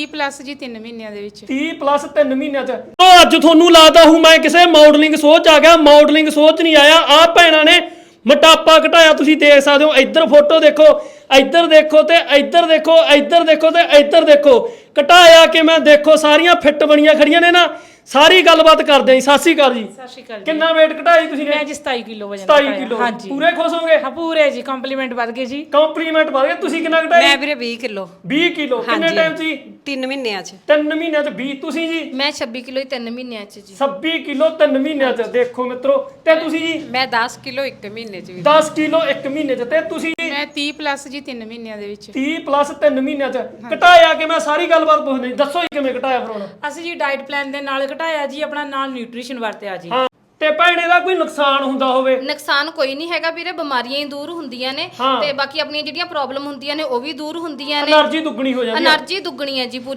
30 plus ਜੀ 3 ਮਹੀਨਿਆਂ ਦੇ ਵਿੱਚ। 30 ਪਲੱਸ 3 ਮਹੀਨਿਆਂ ਚ। ਉਹ ਅੱਜ ਤੁਹਾਨੂੰ ਲਾਦਾ ਹੂੰ ਮੈਂ ਕਿਸੇ ਮਾਡਲਿੰਗ ਸੋਚ ਆ ਗਿਆ ਮਾਡਲਿੰਗ ਸੋਚ ਨਹੀਂ ਆਇਆ। ਆ ਭੈਣਾਂ ਨੇ ਮੋਟਾਪਾ ਘਟਾਇਆ ਤੁਸੀਂ ਦੇਖ ਸਕਦੇ ਹੋ ਇੱਧਰ ਫੋਟੋ ਦੇਖੋ। ਇੱਧਰ ਦੇਖੋ ਤੇ ਇੱਧਰ ਦੇਖੋ ਇੱਧਰ ਦੇਖੋ ਤੇ ਇੱਧਰ ਦੇਖੋ। ਘਟਾਇਆ ਕਿ ਮੈਂ ਦੇਖੋ ਸਾਰੀਆਂ ਫਿੱਟ ਬਣੀਆਂ ਖੜੀਆਂ ਨੇ ਨਾ। ਸਾਰੀ ਗੱਲਬਾਤ ਕਰਦੇ ਆਂ ਜੀ। ਸਤਿ ਸ਼੍ਰੀ ਅਕਾਲ ਜੀ। ਸਤਿ ਸ਼੍ਰੀ ਅਕਾਲ ਜੀ। ਕਿੰਨਾ weight ਘਟਾਈ ਤੁਸੀਂ ਨੇ? ਮੈਂ ਜੀ 27 ਕਿਲੋ ਵਜਨ 27 ਘਟਾਇਆ। ਕਿਲੋ। ਹਾਂਜੀ। ਪੂਰੇ ਖੁਸ਼ ਹੋਗੇ ਹਾਂ ਪੂਰੇ ਜੀ। ਕੰਪਲੀਮੈਂਟ ਵੱਧ ਗਏ ਜੀ। ਕੰਪਲੀਮੈਂਟ ਵਧ ਗਿਆ ਤੁਸੀਂ ਕਿੰਨਾ ਘਟਾਈ ਮੈਂ ਵੀਰੇ 20 ਕਿਲੋ। 20 ਕਿਲੋ। ਕਿੰਨੇ। ਟਾਈਮ ਸੀ? 3 ਮਹੀਨਿਆਂ ਚ। 3 ਮਹੀਨਿਆਂ ਚ 20 ਤੁਸੀਂ ਜੀ? ਮੈਂ 26 ਕਿਲੋ ਹੀ 3 ਮਹੀਨਿਆਂ ਚ ਜੀ। 26 ਕਿਲੋ 3 ਮਹੀਨਿਆਂ ਚ। ਦੇਖੋ ਮਿੱਤਰੋ। ਤੇ ਤੁਸੀਂ ਜੀ? ਮੈਂ 10 ਕਿਲੋ 1 ਮਹੀਨੇ ਚ ਵੀ। 10 ਕਿਲੋ 1 ਮਹੀਨੇ ਚ। ਤੇ ਤੁਸੀਂ ਜੀ? ਮੈਂ 30 ਪਲੱਸ ਜੀ 3 ਮਹੀਨਿਆਂ ਦੇ ਵਿੱਚ। 30 3 ਮਹੀਨਿਆਂ ਚ। ਘਟਾਇਆ ਕਿ ਮੈਂ ਸਾਰੀ ਗੱਲਬਾਤ ਪੁੱਛਣੀ ਦੱਸੋ ਜੀ ਕਿਵੇਂ ਘਟਾਇਆ ਫਿਰ ਅਸੀਂ ਜੀ ਡਾਈਟ ਪਲਾਨ ਦੇ ਨਾਲ ਘਟਾਇਆ ਜੀ ਆਪਣਾ ਨਾਲ ਨਿਊਟ੍ਰੀਸ਼ਨ ਵਰਤਿਆ ਜੀ। ਤੇ ਭੈਣੇ ਦਾ ਕੋਈ ਨੁਕਸਾਨ ਹੁੰਦਾ ਹੋਵੇ? ਨੁਕਸਾਨ ਕੋਈ ਨਹੀਂ ਹੈਗਾ ਵੀਰੇ ਬਿਮਾਰੀਆਂ ਹੀ ਦੂਰ ਹੁੰਦੀਆਂ ਨੇ। ਤੇ ਬਾਕੀ ਆਪਣੀਆਂ ਜਿਹੜੀਆਂ ਪ੍ਰੋਬਲਮ ਹੁੰਦੀਆਂ ਨੇ ਉਹ ਵੀ ਦੂਰ ਹੁੰਦੀਆਂ ਨੇ। એનર્ਜੀ ਦੁੱਗਣੀ ਹੋ ਜਾਂਦੀ ਹੈ એનર્ਜੀ ਦੁੱਗਣੀ ਹੈ ਜੀ ਪੂਰੀ